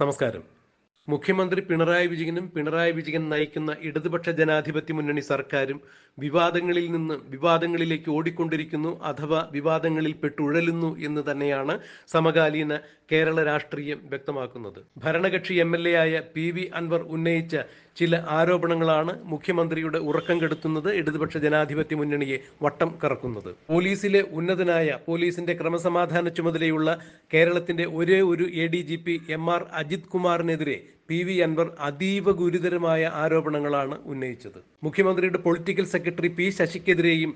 നമസ്കാരം. മുഖ്യമന്ത്രി പിണറായി വിജയനും പിണറായി വിജയൻ നയിക്കുന്ന ഇടതുപക്ഷ ജനാധിപത്യ മുന്നണി സർക്കാരും വിവാദങ്ങളിൽ നിന്ന് വിവാദങ്ങളിലേക്ക് ഓടിക്കൊണ്ടിരിക്കുന്നു അഥവാ വിവാദങ്ങളിൽ പെട്ടുഴലുന്നു എന്ന് തന്നെയാണ് സമകാലീന കേരള രാഷ്ട്രീയം വ്യക്തമാക്കുന്നത്. ഭരണകക്ഷി എം എൽ എ ആയ പി വി അൻവർ ഉന്നയിച്ച ചില ആരോപണങ്ങളാണ് മുഖ്യമന്ത്രിയുടെ ഉറക്കം കെടുത്തുന്നത് ഇടതുപക്ഷ ജനാധിപത്യ മുന്നണിയെ വട്ടം കറക്കുന്നത്. പോലീസിലെ ഉന്നതനായ പോലീസിന്റെ ക്രമസമാധാന ചുമതലയുള്ള കേരളത്തിന്റെ ഒരേ ഒരു A D G P M R Ajith കുമാറിനെതിരെ P V Anwar അതീവ ഗുരുതരമായ ആരോപണങ്ങളാണ് ഉന്നയിച്ചത്. മുഖ്യമന്ത്രിയുടെ പൊളിറ്റിക്കൽ സെക്രട്ടറി പി ശശിക്കെതിരെയും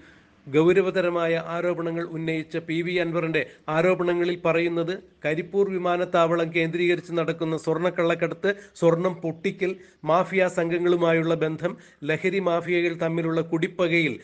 ഗൗരവതരമായ ആരോപണങ്ങൾ ഉന്നയിച്ച പി വി അൻവറിന്റെ ആരോപണങ്ങളിൽ പറയുന്നത് കരിപ്പൂർ വിമാനത്താവളം കേന്ദ്രീകരിച്ച് നടക്കുന്ന സ്വർണക്കള്ളക്കടത്ത് സ്വർണം പൊട്ടിക്കൽ മാഫിയ സംഘങ്ങളുമായുള്ള ബന്ധം ലഹരി മാഫിയകൾ തമ്മിലുള്ള കുടിപ്പകയിൽ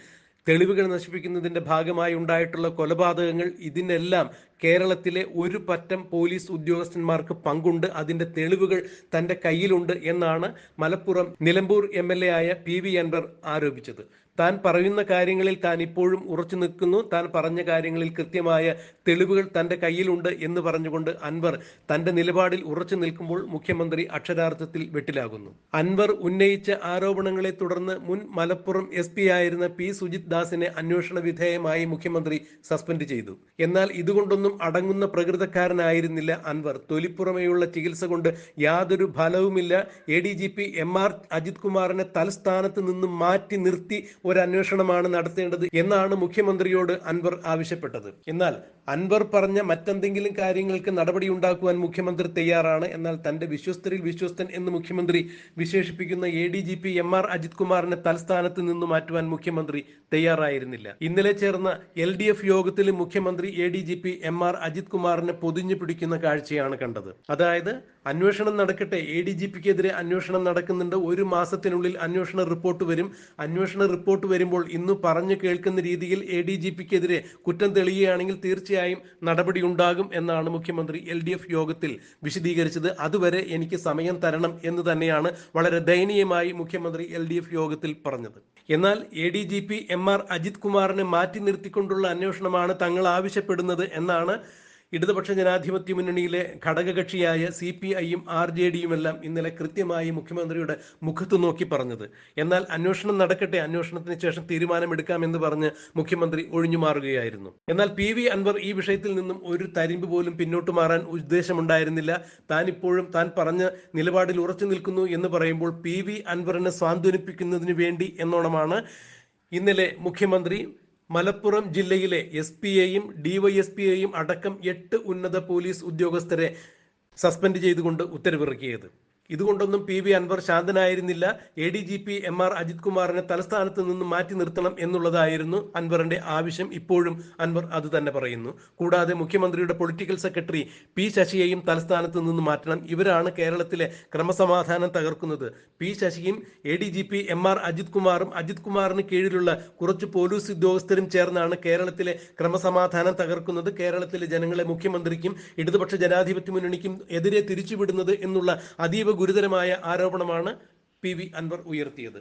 തെളിവുകൾ നശിപ്പിക്കുന്നതിന്റെ ഭാഗമായി ഉണ്ടായിട്ടുള്ള കൊലപാതകങ്ങൾ ഇതിനെല്ലാം കേരളത്തിലെ ഒരു പറ്റം പോലീസ് ഉദ്യോഗസ്ഥന്മാർക്ക് പങ്കുണ്ട്. അതിന്റെ തെളിവുകൾ തന്റെ കയ്യിലുണ്ട് എന്നാണ് മലപ്പുറം നിലമ്പൂർ എം ആയ പി വി അൻവർ ആരോപിച്ചത്. താൻ പറയുന്ന കാര്യങ്ങളിൽ താൻ ഇപ്പോഴും ഉറച്ചു നിൽക്കുന്നു. താൻ പറഞ്ഞ കാര്യങ്ങളിൽ കൃത്യമായ തെളിവുകൾ തന്റെ കയ്യിലുണ്ട് എന്ന് പറഞ്ഞുകൊണ്ട് അൻവർ തന്റെ നിലപാടിൽ ഉറച്ചു നിൽക്കുമ്പോൾ മുഖ്യമന്ത്രി അക്ഷരാർത്ഥത്തിൽ വെട്ടിലാകുന്നു. അൻവർ ഉന്നയിച്ച ആരോപണങ്ങളെ തുടർന്ന് മുൻ മലപ്പുറം എസ് പി ആയിരുന്ന പി സുജിത് ദാസിനെ അന്വേഷണ വിധേയമായി മുഖ്യമന്ത്രി സസ്പെൻഡ് ചെയ്തു. എന്നാൽ ഇതുകൊണ്ടൊന്നും അടങ്ങുന്ന പ്രകൃതക്കാരനായിരുന്നില്ല അൻവർ. തൊലിപ്പുറമെയുള്ള ചികിത്സ കൊണ്ട് യാതൊരു ഫലവുമില്ല. A D G P M R Ajith കുമാറിനെ തലസ്ഥാനത്ത് നിന്നും മാറ്റി നിർത്തി ഒരു അന്വേഷണമാണ് നടത്തേണ്ടത് എന്നാണ് മുഖ്യമന്ത്രിയോട് അൻവർ ആവശ്യപ്പെട്ടത്. എന്നാൽ അൻവർ പറഞ്ഞ മറ്റെന്തെങ്കിലും കാര്യങ്ങൾക്ക് നടപടി ഉണ്ടാക്കുവാൻ മുഖ്യമന്ത്രി തയ്യാറാണ്. എന്നാൽ തന്റെ വിശ്വസ്തരിൽ വിശ്വസ്തൻ എന്ന് മുഖ്യമന്ത്രി വിശേഷിപ്പിക്കുന്ന A D G P M R Ajith കുമാറിനെ തലസ്ഥാനത്ത് നിന്ന് മാറ്റുവാൻ മുഖ്യമന്ത്രി തയ്യാറായിരുന്നില്ല. ഇന്നലെ ചേർന്ന എൽ ഡി എഫ് യോഗത്തിൽ മുഖ്യമന്ത്രി A D G P M R Ajith കുമാറിനെ പൊതിഞ്ഞു പിടിക്കുന്ന കാഴ്ചയാണ് കണ്ടത്. അതായത് അന്വേഷണം നടക്കട്ടെ എ ഡി ജി പിക്കെതിരെ അന്വേഷണം നടക്കുന്നുണ്ട്. ഒരു മാസത്തിനുള്ളിൽ അന്വേഷണ റിപ്പോർട്ട് വരും. അന്വേഷണ റിപ്പോർട്ട് വരുമ്പോൾ ഇന്ന് പറഞ്ഞു കേൾക്കുന്ന രീതിയിൽ എ ഡി ജി പിക്കെതിരെ കുറ്റം തെളിയുകയാണെങ്കിൽ തീർച്ചയായും നടപടി ഉണ്ടാകും എന്നാണ് മുഖ്യമന്ത്രി എൽ ഡി എഫ് യോഗത്തിൽ വിശദീകരിച്ചത്. അതുവരെ എനിക്ക് സമയം തരണം എന്ന് തന്നെയാണ് വളരെ ദയനീയമായി മുഖ്യമന്ത്രി എൽ ഡി എഫ് യോഗത്തിൽ പറഞ്ഞത്. എന്നാൽ A D G P M R Ajith കുമാറിനെ മാറ്റി നിർത്തിക്കൊണ്ടുള്ള അന്വേഷണമാണ് തങ്ങൾ ആവശ്യപ്പെടുന്നത് എന്നാണ് ഇടതുപക്ഷ ജനാധിപത്യ മുന്നണിയിലെ ഘടകകക്ഷിയായ സി പി ഐയും ആർ ജെ ഡിയും എല്ലാം ഇന്നലെ കൃത്യമായി മുഖ്യമന്ത്രിയുടെ മുഖത്ത് നോക്കി പറഞ്ഞത്. എന്നാൽ അന്വേഷണം നടക്കട്ടെ അന്വേഷണത്തിന് ശേഷം തീരുമാനമെടുക്കാമെന്ന് പറഞ്ഞ് മുഖ്യമന്ത്രി ഒഴിഞ്ഞു മാറുകയായിരുന്നു. എന്നാൽ പി വി അൻവർ ഈ വിഷയത്തിൽ നിന്നും ഒരു തരിമ്പ് പോലും പിന്നോട്ട് മാറാൻ ഉദ്ദേശമുണ്ടായിരുന്നില്ല. താൻ ഇപ്പോഴും താൻ പറഞ്ഞ നിലപാടിൽ ഉറച്ചു നിൽക്കുന്നു എന്ന് പറയുമ്പോൾ പി വി അൻവറിനെ സാന്ത്വനിപ്പിക്കുന്നതിന് വേണ്ടി എന്നോണമാണ് ഇന്നലെ മുഖ്യമന്ത്രി മലപ്പുറം ജില്ലയിലെ എസ് പിയെയും ഡിവൈഎസ്പിയെയും അടക്കം എട്ട് ഉന്നത പോലീസ് ഉദ്യോഗസ്ഥരെ സസ്പെൻഡ് ചെയ്തുകൊണ്ട് ഉത്തരവിറക്കിയത്. ഇതുകൊണ്ടൊന്നും P V Anwar ശാന്തനായിരുന്നില്ല. A D G P M R Ajith കുമാറിനെ തലസ്ഥാനത്ത് നിന്ന് മാറ്റി നിർത്തണം എന്നുള്ളതായിരുന്നു അൻവറിന്റെ ആവശ്യം ഇപ്പോഴും അൻവർ അത് തന്നെ പറയുന്നു. കൂടാതെ മുഖ്യമന്ത്രിയുടെ പൊളിറ്റിക്കൽ സെക്രട്ടറി പി ശശിയെയും തലസ്ഥാനത്ത് നിന്ന് മാറ്റണം. ഇവരാണ് കേരളത്തിലെ ക്രമസമാധാനം തകർക്കുന്നത്. P ശശിയും A D G P M R Ajith കുമാറും അജിത് കുമാറിന് കീഴിലുള്ള കുറച്ച് പോലീസ് ഉദ്യോഗസ്ഥരും ചേർന്നാണ് കേരളത്തിലെ ക്രമസമാധാനം തകർക്കുന്നത്. കേരളത്തിലെ ജനങ്ങളെ മുഖ്യമന്ത്രിക്കും ഇടതുപക്ഷ ജനാധിപത്യ മുന്നണിക്കും എതിരെ തിരിച്ചുവിടുന്നത് എന്നുള്ള അതീവ ഗുരുതരമായ ആരോപണമാണ് പി വി അൻവർ ഉയർത്തിയത്.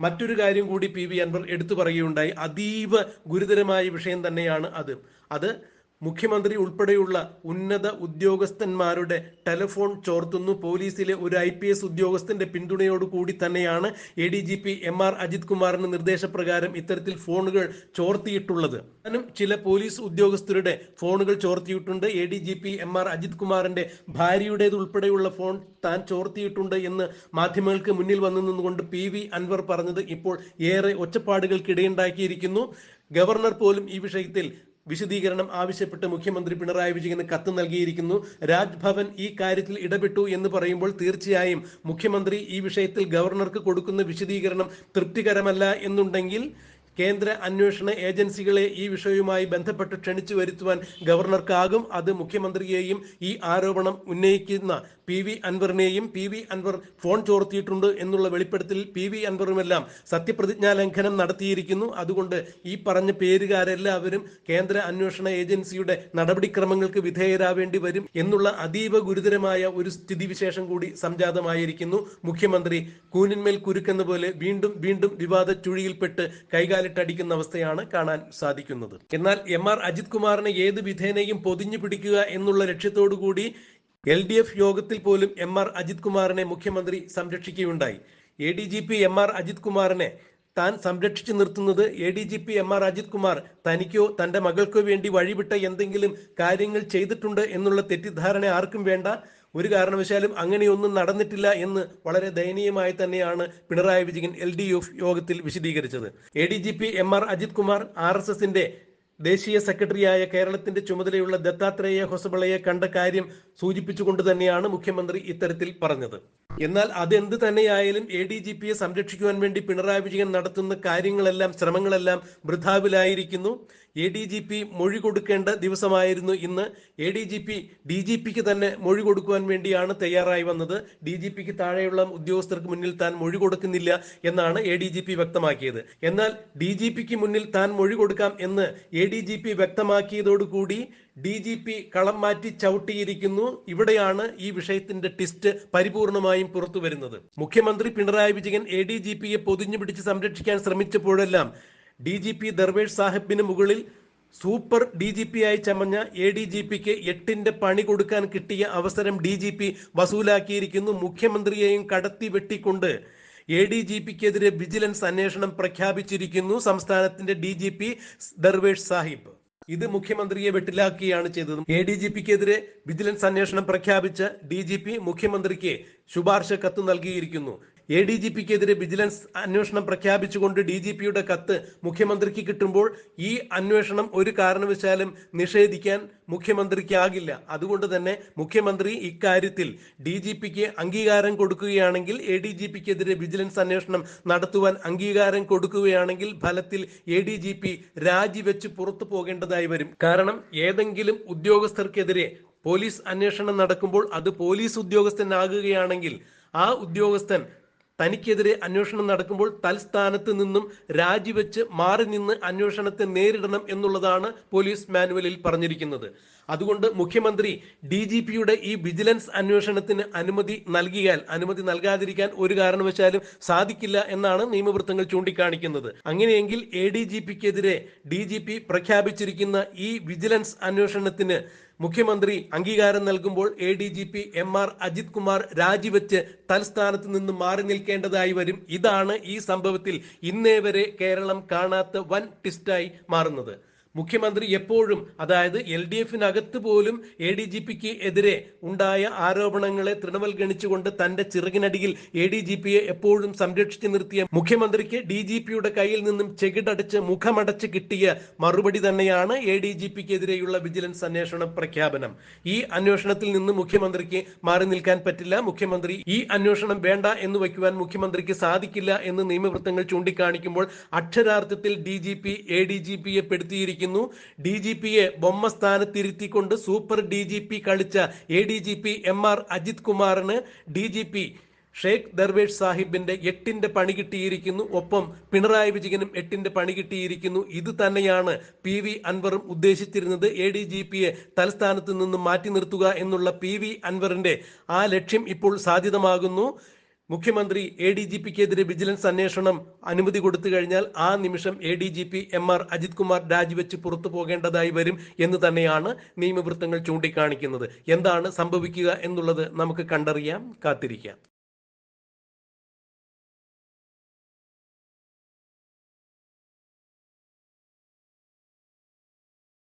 മറ്റൊരു കാര്യം കൂടി പി വി അൻവർ എടുത്തു പറയുകയുണ്ടായി. അതീവ ഗുരുതരമായ വിഷയം തന്നെയാണ് അത്. അത് മുഖ്യമന്ത്രി ഉൾപ്പെടെയുള്ള ഉന്നത ഉദ്യോഗസ്ഥന്മാരുടെ ടെലഫോൺ ചോർത്തുന്നു. പോലീസിലെ ഒരു ഐ പി എസ് ഉദ്യോഗസ്ഥന്റെ പിന്തുണയോടുകൂടി തന്നെയാണ് A D G P M R Ajith കുമാറിന്റെ നിർദ്ദേശപ്രകാരം ഇത്തരത്തിൽ ഫോണുകൾ ചോർത്തിയിട്ടുള്ളത്. ഞാനും ചില പോലീസ് ഉദ്യോഗസ്ഥരുടെ ഫോണുകൾ ചോർത്തിയിട്ടുണ്ട്. A D G P M R Ajith കുമാറിന്റെ ഭാര്യയുടേത് ഉൾപ്പെടെയുള്ള ഫോൺ താൻ ചോർത്തിയിട്ടുണ്ട് എന്ന് മാധ്യമങ്ങൾക്ക് മുന്നിൽ വന്നു നിന്നുകൊണ്ട് പി വി അൻവർ പറഞ്ഞത് ഇപ്പോൾ ഏറെ ഒച്ചപ്പാടുകൾക്കിടയുണ്ടാക്കിയിരിക്കുന്നു. ഗവർണർ പോലും ഈ വിഷയത്തിൽ വിശദീകരണം ആവശ്യപ്പെട്ട് മുഖ്യമന്ത്രി പിണറായി വിജയന് കത്ത് നൽകിയിരിക്കുന്നു. രാജ്ഭവൻ ഈ കാര്യത്തിൽ ഇടപെട്ടു എന്ന് പറയുമ്പോൾ തീർച്ചയായും മുഖ്യമന്ത്രി ഈ വിഷയത്തിൽ ഗവർണർക്ക് കൊടുക്കുന്ന വിശദീകരണം തൃപ്തികരമല്ല എന്നുണ്ടെങ്കിൽ കേന്ദ്ര അന്വേഷണ ഏജൻസികളെ ഈ വിഷയവുമായി ബന്ധപ്പെട്ട് ക്ഷണിച്ചു വരുത്തുവാൻ ഗവർണർക്കാകും അത് മുഖ്യമന്ത്രിയെയും ഈ ആരോപണം ഉന്നയിക്കുന്ന പി വി അൻവറിനെയും പി വി അൻവർ ഫോൺ ചോർത്തിയിട്ടുണ്ട് എന്നുള്ള വെളിപ്പെടുത്തൽ പി വി അൻവറുമെല്ലാം സത്യപ്രതിജ്ഞാ ലംഘനം നടത്തിയിരിക്കുന്നു. അതുകൊണ്ട് ഈ പറഞ്ഞ പേരുകാരെല്ലാവരും കേന്ദ്ര അന്വേഷണ ഏജൻസിയുടെ നടപടിക്രമങ്ങൾക്ക് വിധേയരാവേണ്ടി വരും എന്നുള്ള അതീവ ഗുരുതരമായ ഒരു സ്ഥിതിവിശേഷം കൂടി സംജാതമായിരിക്കുന്നു. മുഖ്യമന്ത്രി കൂനിന്മേൽ കുരുക്കെന്ന പോലെ വീണ്ടും വീണ്ടും വിവാദ ചുഴിയിൽപ്പെട്ട് കൈകാലിട്ടടിക്കുന്ന അവസ്ഥയാണ് കാണാൻ സാധിക്കുന്നത്. എന്നാൽ എം ആർ അജിത് കുമാറിനെ ഏത് വിധേനയും പൊതിഞ്ഞു പിടിക്കുക എന്നുള്ള ലക്ഷ്യത്തോടു കൂടി എൽ ഡി എഫ് യോഗത്തിൽ പോലും എം ആർ അജിത് കുമാറിനെ മുഖ്യമന്ത്രി സംരക്ഷിക്കുകയുണ്ടായി. A D G P M R Ajith കുമാറിനെ താൻ സംരക്ഷിച്ചു നിർത്തുന്നത് A D G P M R Ajith Kumar തനിക്കോ തന്റെ മകൾക്കോ വേണ്ടി വഴിവിട്ട എന്തെങ്കിലും കാര്യങ്ങൾ ചെയ്തിട്ടുണ്ട് എന്നുള്ള തെറ്റിദ്ധാരണ ആർക്കും വേണ്ട. ഒരു കാരണവശാലും അങ്ങനെയൊന്നും നടന്നിട്ടില്ല എന്ന് വളരെ ദയനീയമായി തന്നെയാണ് Pinarayi Vijayan L D F യോഗത്തിൽ വിശദീകരിച്ചത്. A D G P M R Ajith Kumar R S എസിന്റെ ദേശീയ സെക്രട്ടറിയായ കേരളത്തിന്റെ ചുമതലയുള്ള ദത്താത്രേയ ഹൊസബളയെ കണ്ട കാര്യം സൂചിപ്പിച്ചുകൊണ്ട് തന്നെയാണ് മുഖ്യമന്ത്രി ഇത്തരത്തിൽ പറഞ്ഞത്. എന്നാൽ അതെന്ത് തന്നെയായാലും എ ഡി ജി പിയെ സംരക്ഷിക്കുവാൻ വേണ്ടി പിണറായി വിജയൻ നടത്തുന്ന കാര്യങ്ങളെല്ലാം ശ്രമങ്ങളെല്ലാം വൃഥാവിലായിരിക്കുന്നു. എ ഡി ജി പി മൊഴി കൊടുക്കേണ്ട ദിവസമായിരുന്നു ഇന്ന്. A D G P D G പിക്ക് തന്നെ മൊഴി കൊടുക്കുവാൻ വേണ്ടിയാണ് തയ്യാറായി വന്നത്. ഡി ജി പിക്ക് താഴെയുള്ള ഉദ്യോഗസ്ഥർക്ക് മുന്നിൽ താൻ മൊഴി കൊടുക്കുന്നില്ല എന്നാണ് എ ഡി ജി പി വ്യക്തമാക്കിയത്. എന്നാൽ ഡി ജി പിക്ക് മുന്നിൽ താൻ മൊഴി കൊടുക്കാം എന്ന് എ ഡി ജി പി വ്യക്തമാക്കിയതോടുകൂടി ഡി ജി പി കളം മാറ്റി ചവിട്ടിയിരിക്കുന്നു. ഇവിടെയാണ് ഈ വിഷയത്തിന്റെ ടിസ്റ്റ് പരിപൂർണമായും പുറത്തു വരുന്നത്. മുഖ്യമന്ത്രി Pinarayi Vijayan A D G പിയെ പൊതിഞ്ഞു പിടിച്ച് സംരക്ഷിക്കാൻ ശ്രമിച്ചപ്പോഴെല്ലാം ഡി ജി പി ദർവേഷ് സാഹിബിന് മുകളിൽ സൂപ്പർ ഡി ജി പി ആയി ചമഞ്ഞ എ ഡി ജി പിക്ക് എട്ടിന്റെ പണി കൊടുക്കാൻ കിട്ടിയ അവസരം ഡി ജി പി വസൂലാക്കിയിരിക്കുന്നു. മുഖ്യമന്ത്രിയെയും കടത്തി വെട്ടിക്കൊണ്ട് എ ഡി ജി പിക്കെതിരെ വിജിലൻസ് അന്വേഷണം പ്രഖ്യാപിച്ചിരിക്കുന്നു. സംസ്ഥാനത്തിന്റെ D G P Darvesh Sahib. ഇത് മുഖ്യമന്ത്രിയെ വെട്ടിലാക്കുകയാണ് ചെയ്തത് എ ഡി ജി പിക്കെതിരെ വിജിലൻസ് അന്വേഷണം പ്രഖ്യാപിച്ച് ഡി ജി പി മുഖ്യമന്ത്രിക്ക് ശുപാർശ കത്ത് നൽകിയിരിക്കുന്നു. എ ഡി ജി പിക്കെതിരെ വിജിലൻസ് അന്വേഷണം പ്രഖ്യാപിച്ചുകൊണ്ട് ഡി ജി പിയുടെ കത്ത് മുഖ്യമന്ത്രിക്ക് കിട്ടുമ്പോൾ ഈ അന്വേഷണം ഒരു കാരണവശാലും നിഷേധിക്കാൻ മുഖ്യമന്ത്രിക്കാകില്ല. അതുകൊണ്ട് തന്നെ മുഖ്യമന്ത്രി ഇക്കാര്യത്തിൽ ഡി ജി പിക്ക് അംഗീകാരം കൊടുക്കുകയാണെങ്കിൽ എ ഡി ജി പിക്കെതിരെ വിജിലൻസ് അന്വേഷണം നടത്തുവാൻ അംഗീകാരം കൊടുക്കുകയാണെങ്കിൽ ഫലത്തിൽ എ ഡി ജി പി രാജിവെച്ച് പുറത്തു പോകേണ്ടതായി വരും. കാരണം ഏതെങ്കിലും ഉദ്യോഗസ്ഥർക്കെതിരെ പോലീസ് അന്വേഷണം നടക്കുമ്പോൾ അത് പോലീസ് ഉദ്യോഗസ്ഥനാകുകയാണെങ്കിൽ ആ ഉദ്യോഗസ്ഥൻ തനിക്കെതിരെ അന്വേഷണം നടക്കുമ്പോൾ തൽസ്ഥാനത്ത് നിന്നും രാജിവെച്ച് മാറി നിന്ന് അന്വേഷണത്തെ നേരിടണം എന്നുള്ളതാണ് പോലീസ് മാനുവലിൽ പറഞ്ഞിരിക്കുന്നത്. അതുകൊണ്ട് മുഖ്യമന്ത്രി ഡി ജി പിയുടെ ഈ വിജിലൻസ് അന്വേഷണത്തിന് അനുമതി നൽകിയാൽ അനുമതി നൽകാതിരിക്കാൻ ഒരു കാരണവശാലും സാധിക്കില്ല എന്നാണ് നിയമവൃത്തങ്ങൾ ചൂണ്ടിക്കാണിക്കുന്നത്. അങ്ങനെയെങ്കിൽ എ ഡി ജി പിക്കെതിരെ ഡി ജി പി പ്രഖ്യാപിച്ചിരിക്കുന്ന ഈ വിജിലൻസ് അന്വേഷണത്തിന് മുഖ്യമന്ത്രി അംഗീകാരം നൽകുമ്പോൾ A D G P M R Ajith Kumar രാജിവെച്ച് തൽസ്ഥാനത്ത് നിന്ന് മാറി നിൽക്കേണ്ടതായി വരും. ഇതാണ് ഈ സംഭവത്തിൽ ഇന്നേ വരെ കേരളം കാണാത്ത വൻ ട്വിസ്റ്റായി മാറുന്നത്. മുഖ്യമന്ത്രി എപ്പോഴും അതായത് എൽ ഡി എഫിനകത്ത് പോലും എ ഡി ജി പിക്ക് എതിരെ ഉണ്ടായ ആരോപണങ്ങളെ തൃണവൽഗണിച്ചുകൊണ്ട് തന്റെ ചിറകിനടിയിൽ എ ഡി ജി പിയെ എപ്പോഴും സംരക്ഷിച്ചു നിർത്തിയ മുഖ്യമന്ത്രിക്ക് ഡി ജി പിയുടെ കയ്യിൽ നിന്നും ചെകിടടിച്ച് മുഖമടച്ച് കിട്ടിയ മറുപടി തന്നെയാണ് എ ഡി ജി പിക്കെതിരെയുള്ള വിജിലൻസ് അന്വേഷണ പ്രഖ്യാപനം. ഈ അന്വേഷണത്തിൽ നിന്ന് മുഖ്യമന്ത്രിക്ക് മാറി നിൽക്കാൻ പറ്റില്ല. മുഖ്യമന്ത്രി ഈ അന്വേഷണം വേണ്ട എന്ന് വയ്ക്കുവാൻ മുഖ്യമന്ത്രിക്ക് സാധിക്കില്ല എന്ന് നിയമവൃത്തങ്ങൾ ചൂണ്ടിക്കാണിക്കുമ്പോൾ അക്ഷരാർത്ഥത്തിൽ D G P A D G പിയെ പെടുത്തിയിരിക്കുന്നു ഡി ജി പിയെ ബൊമ്മ സ്ഥാനത്തിരുത്തിക്കൊണ്ട് സൂപ്പർ ഡി ജി പി കളിച്ച A D G P M R Ajith കുമാറിന് D G P Sheikh Darvesh സാഹിബിന്റെ എട്ടിന്റെ പണി കിട്ടിയിരിക്കുന്നു. ഒപ്പം പിണറായി വിജയനും എട്ടിന്റെ പണി കിട്ടിയിരിക്കുന്നു. ഇത് തന്നെയാണ് പി വി അൻവറും ഉദ്ദേശിച്ചിരുന്നത്. എ ഡി ജി പിയെ തലസ്ഥാനത്ത് നിന്നും മാറ്റി നിർത്തുക എന്നുള്ള പി വി അൻവറിന്റെ ആ ലക്ഷ്യം ഇപ്പോൾ സാധ്യതമാകുന്നു. മുഖ്യമന്ത്രി എ ഡി ജി പിക്കെതിരെ വിജിലൻസ് അന്വേഷണം അനുമതി കൊടുത്തു കഴിഞ്ഞാൽ ആ നിമിഷം A D G P M R Ajith Kumar രാജിവെച്ച് പുറത്തു പോകേണ്ടതായി വരും എന്ന് തന്നെയാണ് നിയമവൃത്തങ്ങൾ ചൂണ്ടിക്കാണിക്കുന്നത്. എന്താണ് സംഭവിക്കുക എന്നുള്ളത് നമുക്ക് കണ്ടറിയാം കാത്തിരിക്കാം.